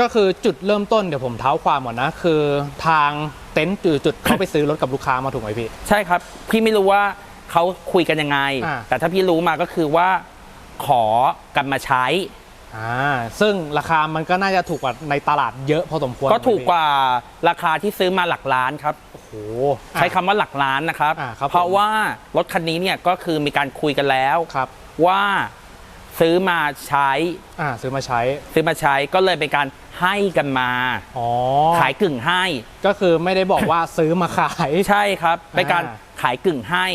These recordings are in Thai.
ก็คือจุดเริ่มต้นเดี๋ยวผมเท้าความก่อนนะ คือทางเต็นท์จุดจุดเข้าไปซื้อรถกับลูกค้ามาถูกไหมพี่ ใช่ครับ พี่ไม่รู้ว่าเขาคุยกันยังไง อ่า แต่ถ้าพี่รู้มาก็คือว่าขอกันมาใช้ อ่าซึ่งราคามันก็น่าจะถูกกว่าในตลาดเยอะพอสมควรก็ถูกกว่าราคาที่ซื้อมาหลักล้านครับ โอ้โห ใช้คำว่าหลักล้านนะครับ อ่าครับผม เพราะว่ารถคันนี้เนี่ยก็คือมีการคุยกันแล้ว ครับ ว่า ซื้อมาใช้ อ่าซื้อมาใช้ ซื้อมาใช้ก็เลยเป็นการให้กันมา อ๋อ ขายกึ่งให้ ก็คือไม่ได้บอกว่าซื้อมาขาย ใช่ครับ เป็นการอ่าขายกึ่งให้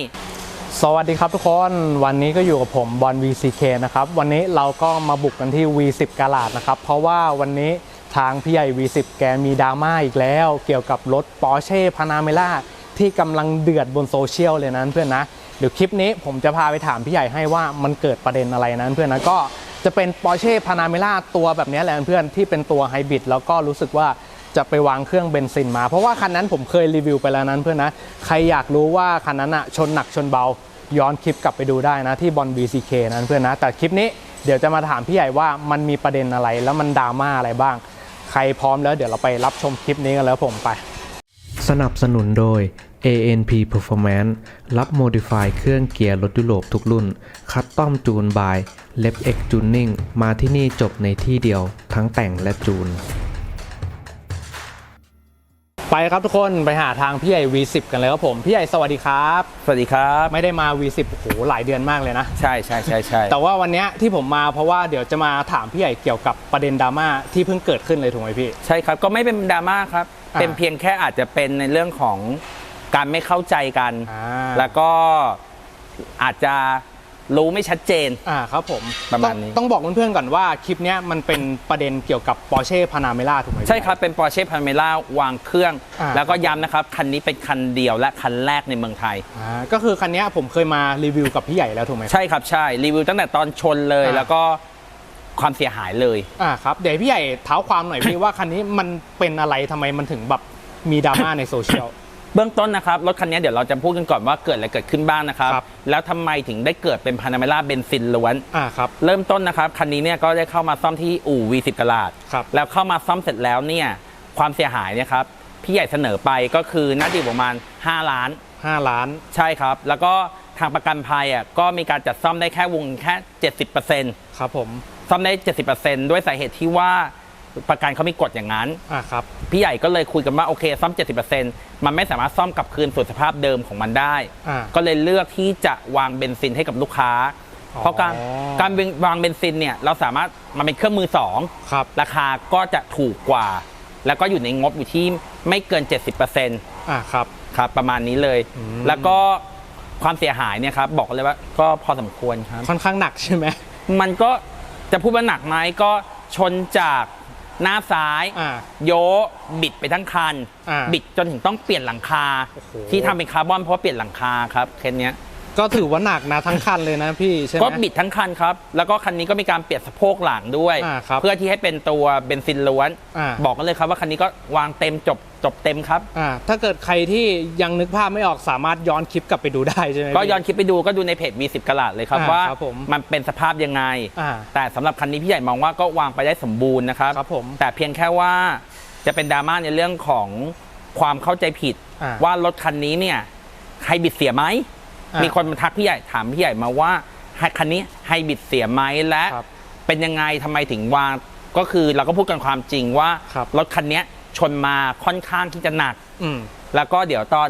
สวัสดีครับทุกคน วันนี้ก็อยู่กับผมบอล VCK นะครับ วันนี้เราก็มาบุกกันที่ V10 กาลาดนะครับ เพราะว่าวันนี้ทางพี่ใหญ่ V10 แกมีดราม่าอีกแล้ว เกี่ยวกับรถ Porsche Panamera ที่กำลังเดือดบนโซเชียลเลยนะเพื่อนนะ เดี๋ยวคลิปนี้ผมจะพาไปถามพี่ใหญ่ให้ว่ามันเกิดประเด็นอะไรนะเพื่อนนะก็จะเป็น Porsche Panamera ตัวแบบนี้แหละเพื่อนที่เป็นตัวไฮบริดแล้วก็รู้สึกว่าจะไปวางเครื่องเบนซินมา เพราะว่าคันนั้นผมเคยรีวิวไปแล้วนั้นเพื่อนนะ ใครอยากรู้ว่าคันนั้นอะชนหนักชนเบา ย้อนคลิปกลับไปดูได้นะที่บอล BCK นั้นเพื่อนนะ แต่คลิปนี้เดี๋ยวจะมาถามพี่ใหญ่ว่ามันมีประเด็นอะไรแล้วมันดราม่าอะไรบ้าง ใครพร้อมแล้วเดี๋ยวเราไปรับชมคลิปนี้กันแล้วผมไป สนับสนุนโดย ANP Performance รับโมดิฟายเครื่องเกียร์รถยุโรปทุกรุ่น คัดต้อมจูนบาย l e b X Tuning มาที่นี่จบในที่เดียว ทั้งแต่งและจูน ไปครับทุกคนไปหาทางพี่ใหญ่ V10 กันเลยครับผม พี่ใหญ่สวัสดีครับ สวัสดีครับ ไม่ได้มา V10 โอ้โหหลายเดือนมากเลยนะ ใช่ใช่ใช่ใช่แต่ว่าวันเนี้ยที่ผมมาเพราะว่าเดี๋ยวจะมาถามพี่ใหญ่เกี่ยวกับประเด็นดราม่าที่เพิ่งเกิดขึ้นเลยถูกไหมพี่ ใช่ครับก็ไม่เป็นดราม่าครับอ่า เป็นเพียงแค่อาจจะเป็นในเรื่องของการไม่เข้าใจกันอ่าแล้วก็อาจจะรู้ไม่ชัดเจน อ่าครับผมประมาณนี้ต้องต้องบอกเพื่อนๆก่อนว่าคลิปเนี้ยมันเป็นประเด็นเกี่ยวกับ Porsche Panamera ถูกไหมพี่ใช่ครับ เป็น Porsche Panamera วางเครื่องอ่าแล้วก็ย้ำนะครับ คันนี้เป็นคันเดียวและคันแรกในเมืองไทย อ่า ก็คือคันเนี้ยผมเคยมารีวิวกับพี่ใหญ่แล้วถูกไหมใช่ครับ ใช่ รีวิวตั้งแต่ตอนชนเลยอ่าแล้วก็ ความเสียหายเลย อ่าครับเดี๋ยวพี่ใหญ่เท้าความหน่อยพี่ว่าคันนี้มันเป็นอะไรทำไมมันถึงแบบมีดราม่าในโซเชียล เบื้องต้นนะครับ รถคันนี้เดี๋ยวเราจะพูดกันก่อนว่าเกิดอะไรเกิดขึ้นบ้างนะครับ ครับ แล้วทำไมถึงได้เกิดเป็นพานาเมล่าเบนซินล้วน อ่าครับ เริ่มต้นนะครับ คันนี้เนี่ยก็ได้เข้ามาซ่อมที่อู่ V10 กลาด ครับแล้วเข้ามาซ่อมเสร็จแล้วเนี่ยความเสียหายเนะครับพี่ใหญ่เสนอไปก็คือน่าจะอยู่ประมาณ 5 ล้าน5ล้าน ใช่ครับ แล้วก็ทางประกันภัยอะก็มีการจัดซ่อมได้แค่วงแค่ 70%ครับผม ซ่อมได้ 70%ด้วยสาเหตุที่ว่าประกันเขามีกฎอย่างนั้น อ่าครับ พี่ใหญ่ก็เลยคุยกันว่าโอเคซ่อม 70%มันไม่สามารถซ่อมกลับคืนสู่สภาพเดิมของมันได้ อ่า ก็เลยเลือกที่จะวางเบนซินให้กับลูกค้าอ๋อเพราะการการวางเบนซินเนี่ยเราสามารถมันเป็นเครื่องมือสอง ครับ ราคาก็จะถูกกว่า แล้วก็อยู่ในงบอยู่ที่ไม่เกิน 70%คอ่าครับรับประมาณนี้เลยอืมแล้วก็ความเสียหายเนี่ยครับบอกเลยว่าก็พอสมควรครับ ค่อนข้างหนักใช่ไหม มันก็ จะพูดว่าหนักไหมก็ชนจากหน้าซ้าย อ่า โยกบิดไปทั้งคัน อ่า บิดจนถึงต้องเปลี่ยนหลังคาโอ้โหที่ทำเป็นคาร์บอนเพราะว่าเปลี่ยนหลังคาครับเคสเนี้ย ก็ถือว่าหนักนะทั้งคันเลยนะพี่ใช่ไหม ก็บิดทั้งคันครับ แล้วก็คันนี้ก็มีการเปลี่ยนสะโพกหลังด้วย อ่าครับเพื่อที่ให้เป็นตัวเบนซินล้วน อ่า บอกกันเลยครับว่าคันนี้ก็วางเต็มจบจบเต็มครับ อ่าถ้าเกิดใครที่ยังนึกภาพไม่ออกสามารถย้อนคลิปกลับไปดูได้ใช่ไหมก็พี่ย้อนคลิปไปดูก็ดูในเพจ V10 กะลาดเลยครับอ่าว่าครับผมมันเป็นสภาพยังไง อ่าแต่สำหรับคันนี้พี่ใหญ่มองว่าก็วางไปได้สมบูรณ์นะครับ ครับผมแต่เพียงแค่ว่าจะเป็นดราม่าในเรื่องของความเข้าใจผิด อ่า ว่ารถคันนี้เนี่ยไฮบริดเสียไหมอ่า มีมีคนมาทักพี่ใหญ่ถามพี่ใหญ่มาว่าคันนี้ไฮบริดเสียไหมและครับเป็นยังไงทำไมถึงวางก็คือเราก็พูดกันความจริงว่าครับรถคันนี้ชนมาค่อนข้างที่จะหนักอืมแล้วก็เดี๋ยวตอน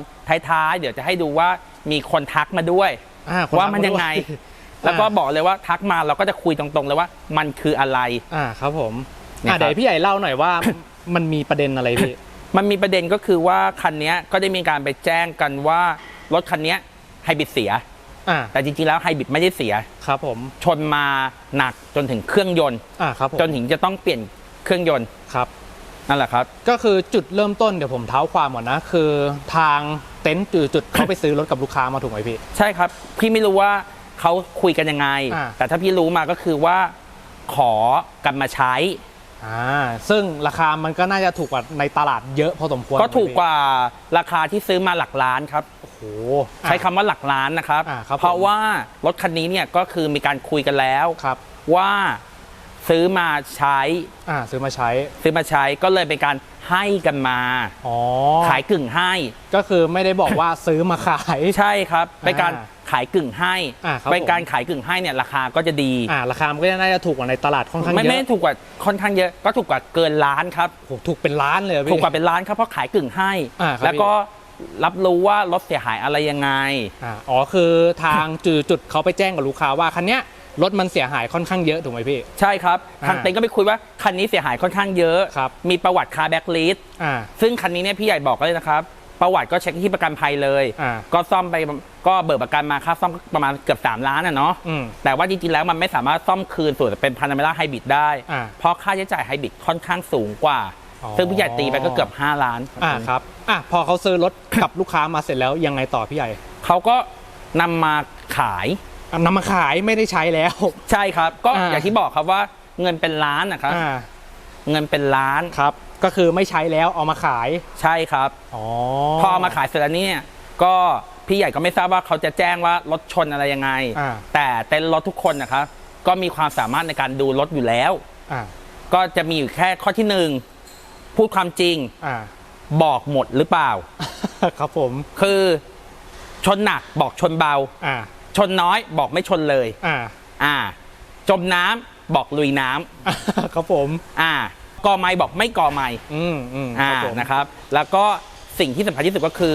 ท้ายๆเดี๋ยวจะให้ดูว่ามีคนทักมาด้วยอ่าคว่ามันยังไงทำด้วยแล้วก็บอกเลยว่าทักมาเราก็จะคุยตรงๆเลยว่ามันคืออะไร อ่าครับผมเนี่ยอ่าครับเดี๋ยวพี่ใหญ่เล่าหน่อยว่ามันมีประเด็นอะไรพี่มันมีประเด็นก็คือว่าคันนี้ก็ได้มีการไปแจ้งกันว่ารถคันนี้ ไฮบริดเสีย อ่าแต่จริงๆแล้วไฮบริดไม่ได้เสีย ครับผมชนมาหนักจนถึงเครื่องยนต์ อ่าครับผมจนถึงจะต้องเปลี่ยนเครื่องยนต์ครับ นั่นแหละครับ ก็คือจุดเริ่มต้นเดี๋ยวผมเท้าความก่อนนะ คือทางเต็นท์จุดจุดเข้าไปซื้อรถกับลูกค้ามาถูกไหมพี่ ใช่ครับ พี่ไม่รู้ว่าเขาคุยกันยังไง อ่า แต่ถ้าพี่รู้มาก็คือว่าขอกันมาใช้ อ่าซึ่งราคามันก็น่าจะถูกกว่าในตลาดเยอะพอสมควรก็ถูกกว่าราคาที่ซื้อมาหลักล้านครับโอ้โหใช้คำว่าหลักล้านนะครับอ่าครับผมเพราะว่ารถคันนี้เนี่ยก็คือมีการคุยกันแล้วครับ ว่าซื้อมาใช้อ่าซื้อมาใช้ ซื้อมาใช้ก็เลยเป็นการให้กันมาอ๋อขายกึ่งให้ ก็คือไม่ได้บอกว่าซื้อมาขายใช่ครับเป็นการอ่า ขายกึ่งให้อ่าครับเป็นการขายกึ่งให้เนี่ยราคาก็จะดี อ่าราคามันก็น่าจะถูกกว่าในตลาดค่อนข้างไม่เยไม่อะถูกกว่าค่อนข้างเยอะก็ถูกกว่าเกินล้านครับ โอ้โหถูกเป็นล้านเลยเหรอพี่ ถูกกว่าเป็นล้านครับเพราะขายกึ่งให้ อ่าครับ แล้วก็รับรู้ว่ารถเสียหายอะไรยังไง อ่าอ๋อคือทางจุดจุดเขาไปแจ้งกับลูกค้าว่าคันเนี้ยรถมันเสียหายค่อนข้างเยอะถูกไหมพี่ ใช่ครับอ่าทางเต็นท์ก็ไปคุยว่าคันนี้เสียหายค่อนข้างเยอะ ครับ มีประวัติคาร์แบ็กลิสอ่า ซึ่งคันนี้เนี่ยพี่ใหญ่บอกเลยนะครับ ประวัติก็เช็คที่ประกันภัยเลย อ่าก็ซ่อมไปก็เบิกประกันมาค่าซ่อมก็ประมาณเกือบ 3 ล้านอะเนาะอืมแต่ว่าจริงๆแล้วมันไม่สามารถซ่อมคืนส่วนเป็นพันธมิตรไฮบริดได้ อ่าเพราะค่าใช้จ่ายไฮบริดค่อนข้างสูงกว่า อ๋อ ซึ่งพี่ใหญ่ตีไปก็เกือบ 5 ล้าน อ่าครับอะพอเขาซื้อรถ กับลูกค้ามาเสร็จแล้วยังไงต่อพี่ใหญ่เขาก็นำมาขาย อะนำมาขายไม่ได้ใช้แล้ว ใช่ครับ ก็อ่าอย่างที่บอกครับว่าเงินเป็นล้านนะครับ อ่า เงินเป็นล้าน ครับ ก็คือไม่ใช้แล้วเอามาขาย ใช่ครับ อ๋อพอเอามาขายเสร็จแล้วเนี่ยก็พี่ใหญ่ก็ไม่ทราบว่าเขาจะแจ้งว่ารถชนอะไรยังไง อ่า แต่เต็นท์รถทุกคนนะครับก็มีความสามารถในการดูรถอยู่แล้ว อ่า ก็จะมีอยู่แค่ข้อที่หนึ่งพูดความจริงอ่า บอกหมดหรือเปล่า ครับผม คือชนหนักบอกชนเบา อ่า ชนน้อยบอกไม่ชนเลย อ่า อ่า จมน้ำ บอกลุยน้ำครับผม อ่าก่อไม้บอกไม่ก่อไม้อืมอืมคอ่ารับผมนะครับ แล้วก็สิ่งที่สำคัญที่สุดก็คือ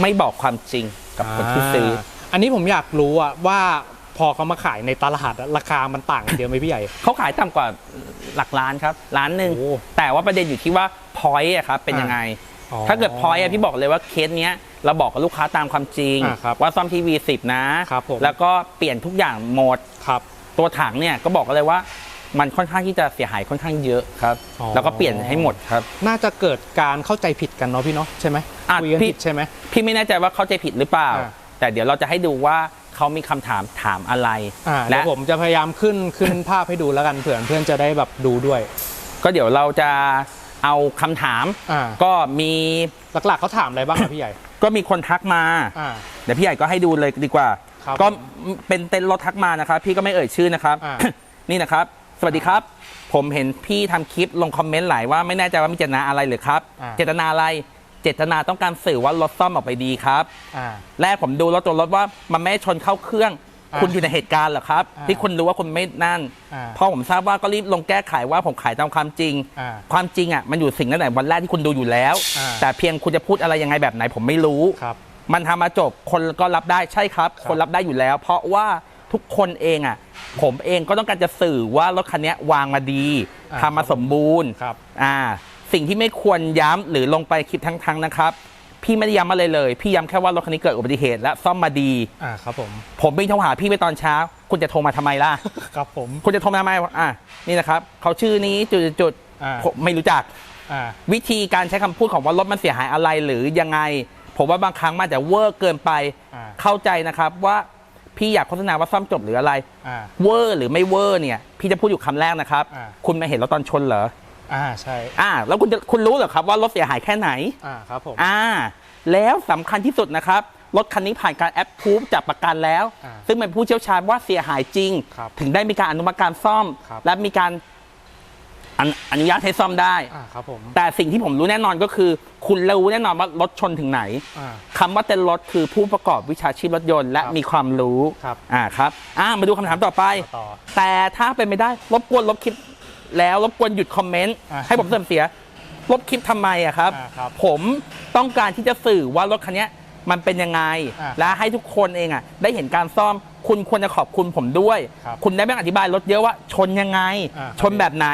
ไม่บอกความจริงกับคนที่ซื้อาอันนี้ผมอยากรู้อะว่าพอเขามาขายในตลาดอะราคามันต่างกันเยอะไหมพี่ใหญ่ เขาขายต่ำกว่าหลักล้านครับล้านหนึ่งโอ้แต่ว่าประเด็นอยู่ที่ว่าพอยต์ครับเป็นยังไง อ๋อถ้าเกิดพอยต์พี่บอกเลยว่าเคสเนี้ยเราบอกกับลูกค้าตามความจริง อ่าครับว่าซ่อมทีวีสิบนะครับผม แล้วก็เปลี่ยนทุกอย่างหมด ครับ ตัวถังเนี่ยก็บอกกันเลยว่ามันค่อนข้างที่จะเสียหายค่อนข้างเยอะครับ อ๋อ แล้วก็เปลี่ยนให้หมดครับ น่าจะเกิดการเข้าใจผิดกันเนาะพี่เนาะใช่ไหมอะคุยกันพี่ ผิดใช่ไหม พี่ไม่แน่ใจว่าเข้าใจผิดหรือเปล่า อ่า แต่เดี๋ยวเราจะให้ดูว่าเขามีคำถามถามอะไรอ่าและเดี๋ยวผมจะพยายามขึ้นขึ้นภาพให้ดูแล้วกันเผื่อเพื่อนจะได้แบบดูด้วยก็เดี๋ยวเราจะเอาคำถาม อ่าก็มีหลักๆเขาถามอะไรบ้างอะพี่ใหญ่ก็มีคนทักมา อ่า เดี๋ยวพี่ใหญ่ก็ให้ดูเลยดีกว่า ครับก็เป็นเต็นท์รถทักมานะครับ พี่ก็ไม่เอ่ยชื่อนะครับ อ่า นี่นะครับ สวัสดีครับ ผมเห็นพี่ทำคลิปลงคอมเมนต์หลายว่าไม่แน่ใจว่ามีเจตนาอะไรหรือครับ อ่า เจตนาอะไร เจตนาต้องการสื่อว่ารถซ่อมออกไปดีครับ อ่า แรกผมดูรถตัวรถว่ามันไม่ได้ชนเข้าเครื่อง อ่าคุณอยู่ในเหตุการณ์เหรอครับ อ่าที่คุณรู้ว่าคุณไม่นั่นอ่าพอผมทราบว่าก็รีบลงแก้ไขว่าผมขายตามความจริง อ่าความจริงอะมันอยู่สิ่งนั้นแต่วันแรกที่คุณดูอยู่แล้ว อ่าแต่เพียงคุณจะพูดอะไรยังไงแบบไหนผมไม่รู้ ครับ มันทำมาจบคนก็รับได้ใช่ครับครับ คนรับได้อยู่แล้ว เพราะว่าทุกคนเองอะ ผมเองก็ต้องการจะสื่อว่ารถคันเนี้ยวางมาดีอ่าทำมาสมบูรณ์ครับอ่าสิ่งที่ไม่ควรย้ำหรือลงไปคลิปทั้งๆนะครับ พี่ไม่ได้ย้ำอะไรเลย พี่ย้ำแค่ว่ารถคันนี้เกิดอุบัติเหตุและซ่อมมาดีอ่าครับผมผมไม่โทรหาพี่ไปตอนเช้า คุณจะโทรมาทำไมล่ะครับผมคุณจะโทรมาทำไมอะนี่นะครับเขาชื่อนี้จุดๆๆอ่าผมไม่รู้จักอ่าวิธีการใช้คำพูดของว่ารถมันเสียหายอะไรหรือยังไง ผมว่าบางครั้งมันอาจจะเวอร์เกินไป อ่าเข้าใจนะครับว่าพี่อยากโฆษณาว่าซ่อมจบหรืออะไร อ่า เวอร์หรือไม่เวอร์เนี่ย พี่จะพูดอยู่คำแรกนะครับ อ่า คุณมาเห็นรถตอนชนเหรออ่าใช่อ่า แล้วคุณจะคุณรู้เหรอครับว่ารถเสียหายแค่ไหน อ่าครับผม อ่า แล้วสำคัญที่สุดนะครับ รถคันนี้ผ่านการแอปพูฟจากประกันแล้ว อ่าซึ่งเป็นผู้เชี่ยวชาญว่าเสียหายจริง ครับถึงได้มีการอนุมัติการซ่อม ครับและมีการ อนุอนุญาตให้ซ่อมได้ อ่าครับผมแต่สิ่งที่ผมรู้แน่นอนก็คือ คุณรู้แน่นอนว่ารถชนถึงไหนอ่า คำว่าเต้นรถคือผู้ประกอบวิชาชีพรถยนต์และครับมีความรู้ครับอ่าครับอ่ามาดูคำถามต่อไป ต่อแต่ถ้าเป็นไม่ได้รบกวนลบคลิปแล้วรบกวนหยุดคอมเมนต์อ่าให้ผมเสื่อมเสียลบคลิปทำไมอะครับ อ่าครับผมต้องการที่จะสื่อว่ารถคันเนี้ยมันเป็นยังไง อ่าและให้ทุกคนเองอะได้เห็นการซ่อมคุณควรจะขอบคุณผมด้วย ครับคุณได้ไม่ต้องอธิบายรถเยอะว่าชนยังไง อ่าครับ ชนแบบไหน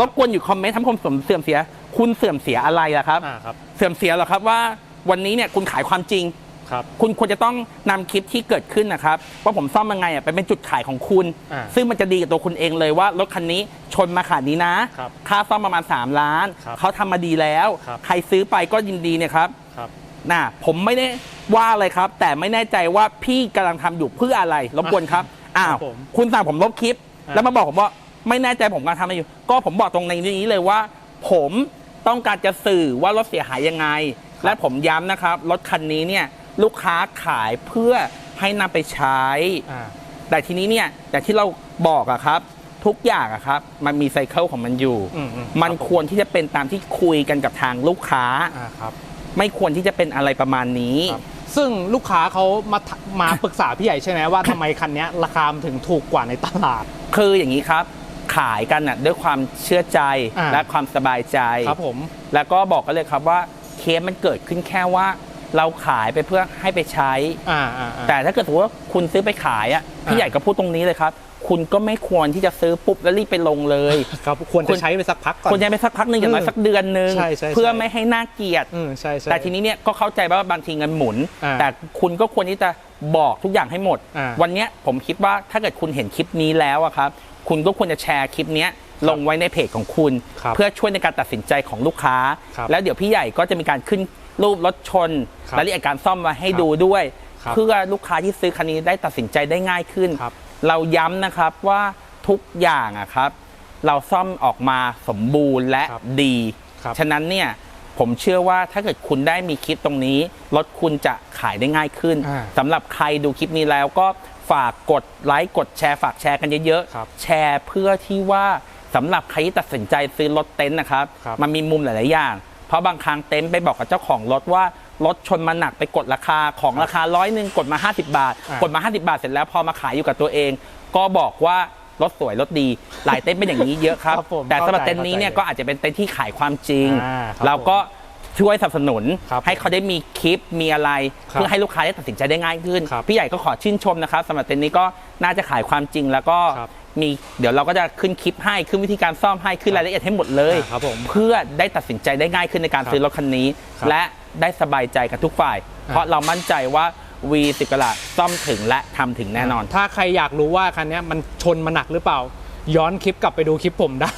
รบกวนอยู่คอมเมนต์ทำให้ผมเสื่อมเสีย คุณเสื่อมเสียอะไรล่ะครับ อ่าครับเสื่อมเสียเหรอครับว่าวันนี้เนี่ยคุณขายความจริง ครับ คุณควรจะต้องนำคลิปที่เกิดขึ้นนะครับว่าผมซ่อมยังไงอะไปเป็นจุดขายของคุณ อ่าซึ่งมันจะดีกับตัวคุณเองเลยว่ารถคันนี้ชนมาขนาดนี้นะครับค่าซ่อมประมาณ 3 ล้าน ครับเขาทำมาดีแล้ว ครับ ใครซื้อไปก็ยินดีเนี่ยครับครับ น่ะผมไม่ได้ว่าอะไรครับ แต่ไม่แน่ใจว่าพี่กำลังทำอยู่เพื่ออะไรรบกวนครับอ้าวครับผมคุณสั่งผมลบคลิป อ่า แล้วมาบอกผมว่า ไม่แน่ใจผมกำลังทำอะไรอยู่ ก็ผมบอกตรงในนี้เลยว่า ผมต้องการจะสื่อว่ารถเสียหายยังไง และผมย้ำนะครับ รถคันนี้เนี่ยลูกค้าขายเพื่อให้นำไปใช้ อ่า แต่ทีนี้เนี่ยอย่างที่เราบอกอะครับ ทุกอย่างอะครับ มันมีไซเคิลของมันอยู่ อืมอืม มันครับผมควรที่จะเป็นตามที่คุยกันกับทางลูกค้า อ่าครับไม่ควรที่จะเป็นอะไรประมาณนี้ ครับ ซึ่งลูกค้าเขามาถมาปรึกษาพี่ใหญ่ใช่ไหมว่าทำไมคันเนี้ยราคามันถึงถูกกว่าในตลาด คืออย่างนี้ครับ ขายกันน่ะด้วยความเชื่อใจอ่า และความสบายใจ ครับผม แล้วก็บอกกันเลยครับว่าเคสมันเกิดขึ้นแค่ว่า เราขายไปเพื่อให้ไปใช้ อ่าอ่าอ่า แต่ถ้าเกิดสมมติว่าคุณซื้อไปขายอะพี่อ่า ใหญ่ก็พูดตรงนี้เลยครับ คุณก็ไม่ควรที่จะซื้อปุ๊บแล้วรีบไปลงเลย ครับควรจะใช้ไปสักพักก่อน ควรจะไปสักพักหนึ่งอย่างน้อยเออสักเดือนหนึ่งใช่ใช่เพื่อใช่ไม่ให้น่าเกลียด อืมใช่ใช่ แต่ทีนี้เนี่ยก็เข้าใจว่าบางทีเงินหมุน อ่าแต่คุณก็ควรที่จะบอกทุกอย่างให้หมด อ่าวันเนี้ยผมคิดว่าถ้าเกิดคุณเห็นคลิปนี้แล้วอะครับ คุณก็ควรจะแชร์คลิปเนี้ยลงไว้ในเพจของคุณครับเพื่อช่วยในการตัดสินใจของลูกค้าครับแล้วเดี๋ยวพี่ใหญ่ก็จะมีการขึ้นรูปรถชนครับรายละเอียดการซ่อมมาให้ครับดูด้วยครับเพื่อลูกค้าที่ซื้อคันนี้ได้ตัดสินใจได้ง่ายขึ้นครับเราย้ำนะครับว่าทุกอย่างอะครับ เราซ่อมออกมาสมบูรณ์และครับดีครับฉะนั้นเนี่ย ผมเชื่อว่าถ้าเกิดคุณได้มีคลิปตรงนี้รถคุณจะขายได้ง่ายขึ้นอ่าสำหรับใครดูคลิปนี้แล้วก็ฝากกดไลค์กดแชร์ฝากแชร์กันเยอะครับๆแชร์เพื่อที่ว่าสำหรับใครที่ตัดสินใจซื้อรถเต็นท์นะครับครับมันมีมุมหลาย ๆ อย่าง เพราะบางครั้งเต็นท์ไปบอกกับเจ้าของรถว่ารถชนมาหนักไปกดราคาของราคาร้อยหนึ่งกดมา 50 บาทอ่ากดมา 50 บาทเสร็จแล้วพอมาขายอยู่กับตัวเอง ก็บอกว่า รถสวยรถดี หลายเต็นท์เป็นอย่างนี้เยอะครับ ครับผมแต่สำหรับเข้าใจเต็นท์นี้เนี่ยเข้าใจก็อาจจะเป็นเต็นท์ที่ขายความจริง อ่าครับเราก็ช่วยสนับสนุน ครับให้เขาได้มีคลิปมีอะไร ครับเพื่อให้ลูกค้าได้ตัดสินใจได้ง่ายขึ้น ครับพี่ใหญ่ก็ขอชื่นชมนะครับสำหรับเต็นท์นี้ก็น่าจะขายความจริงแล้วก็ครับมีเดี๋ยวเราก็จะขึ้นคลิปให้ขึ้นวิธีการซ่อมให้ขึ้นรายละเอียดให้หมดเลยอ่าครับผมเพื่อได้ตัดสินใจได้ง่ายขึ้นในการครับซื้อรถคันนี้ ครับและได้สบายใจกันทุกฝ่าย เพราะเรามั่นใจว่า V10 กะลัดซ่อมถึงและทำถึงแน่นอน ถ้าใครอยากรู้ว่าคันเนี้ยมันชนมาหนักหรือเปล่า ย้อนคลิปกลับไปดูคลิปผมได้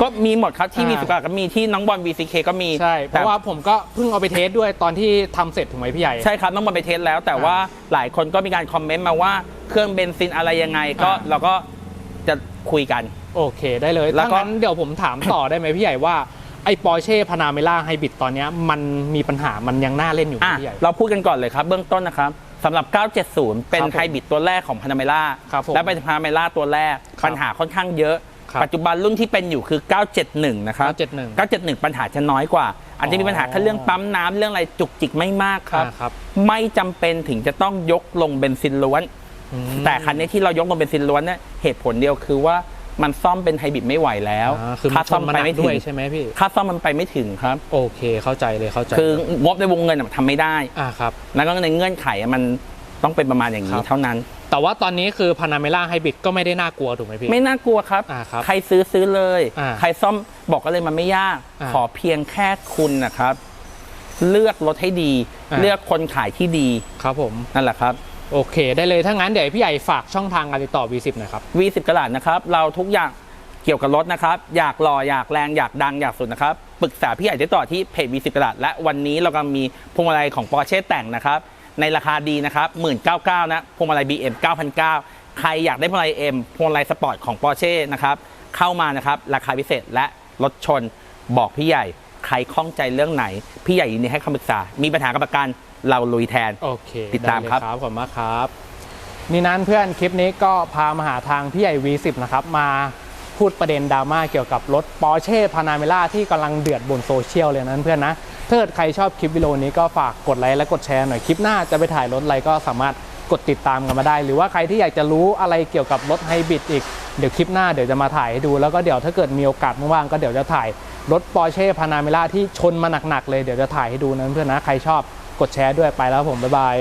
ก็มีหมดครับที่อ่า V10 กะลัดก็มีที่น้องบอล VCK ก็มีใช่เพแต่ราะว่าผมก็เพิ่งเอาไปเทสด้วยตอนที่ทำเสร็จถูกไหมพี่ใหญ่ใช่ครับน้องบอลไปเทสแล้ว แต่ว่าหลายคนก็มีการคอมเมนต์มาว่าเครื่องเบนซินอะไรยังไงก็อ่าเราก็จะคุยกัน โอเคได้เลยแล้แล้ววก็งั้นเดี๋ยวผมถามต่อได้ไหมพี่ใหญ่ว่า ไอ้ปอร์เช่พานาเมล่าไฮบริดตอนเนี้ยมันมีปัญหามันยังน่าเล่นอยู่ไหมอะพี่ใหญ่ เราพูดกันก่อนเลยครับ เบื้องต้นนะครับสำหรับ 970 เป็นครับผมไฮบริดตัวแรกของพานาเมล่าครับผมและเป็นพานาเมล่าตัวแรก ครับปัญหาค่อนข้างเยอะ ครับปัจจุบันรุ่นที่เป็นอยู่คือ 971 นะครับ 971 971 ปัญหาจะน้อยกว่า อาจจะมีปัญหาแค่เรื่องปั๊มน้ำเรื่องอะไรจุกจิกไม่มากครับ อ่าครับ ไม่จำเป็นถึงจะต้องยกลงเบนซินล้วน อืม แต่คันนี้ที่เรายกลงเบนซินล้วนเนี่ยเหตุผลเดียวคือว่า มันซ่อมเป็นไฮบริดไม่ไหวแล้วอ่าคือมัค่านชซ่อนมมาหไปนักไม่ถึด้งวยใช่ไหมพี่ ค่าซ่อมมันไปไม่ถึงครับ โอเคเข้าใจเลยเข้าใจคืองบในวงเงินอะทำไม่ได้ อ่าครับ แล้วก็ในเงื่อนไขอะมันต้องเป็นประมาณอย่างคนี้รับ เท่านั้น แต่ว่าตอนนี้คือพานาเมล่าไฮบริดก็ไม่ได้น่ากลัวถูกไหมพี่ ไม่น่ากลัวครับ อ่าครับใครซื้อซื้อเลย อ่าใครซ่อมบอกก็เลยมันไม่ยาก อ่าขอเพียงแค่คุณนะครับ เลือกรถให้ดี อ่า เลือกคนขายที่ดีครับผม นั่นแหละครับ โอเค ได้เลยถ้างั้นเดี๋ยวพี่ใหญ่ฝากช่องทางการติดต่อ V10 หน่อยครับ V10 กระดาษนะครับ เราทุกอย่างเกี่ยวกับรถนะครับ อยากหล่ออยากแรงอยากดังอยากสุดนะครับ ปรึกษาพี่ใหญ่ได้ต่อที่เพจ V10 กระดาษและวันนี้เรากำลังมีพวงมาลัยของ Porsche แต่งนะครับ ในราคาดีนะครับ 1,999นะพวงมาลัย BM 9,900ใครอยากได้พวงมาลัย M พวงมาลัยสปอร์ตของ Porsche นะครับเข้ามานะครับราคาพิเศษและรถชนบอกพี่ใหญ่ ครข้องใจเรื่องไหน พี่ใหญ่ยินดีให้คำปรึกษา มีปัญหากับประกันเราลุยแทน โอเคติดตามครับไเลยขอบคุณมากครับ นี่นั้นเพื่อนคลิปนี้ก็พามาหาทางพี่ใหญ่ V10 นะครับ มาพูดประเด็นดราม่าเกี่ยวกับรถ Porsche Panamera ที่กำลังเดือดบนโซเชียลเลยนั้นเพื่อนนะถ้าเกิดใครชอบคลิปวิดีโอนี้ก็ฝากกดไลค์และกดแชร์หน่อยคลิปหน้าจะไปถ่ายรถอะไรก็สามารถกดติดตามกันมาได้ หรือว่าใครที่อยากจะรู้อะไรเกี่ยวกับรถไฮบริดอีกเดี๋ยวคลิปหน้าเดี๋ยวจะมาถ่ายให้ดูแล้วก็เดี๋ยวถ้าเกิดมีโอกาสว่างๆก็เดี๋ยวจะถ่าย รถปอร์เช่พานามิล่าที่ชนมาหนักๆเลยเดี๋ยวจะถ่ายให้ดูนะเพื่อนนะ ใครชอบกดแชร์ด้วยไปแล้วผม บ๊ายบาย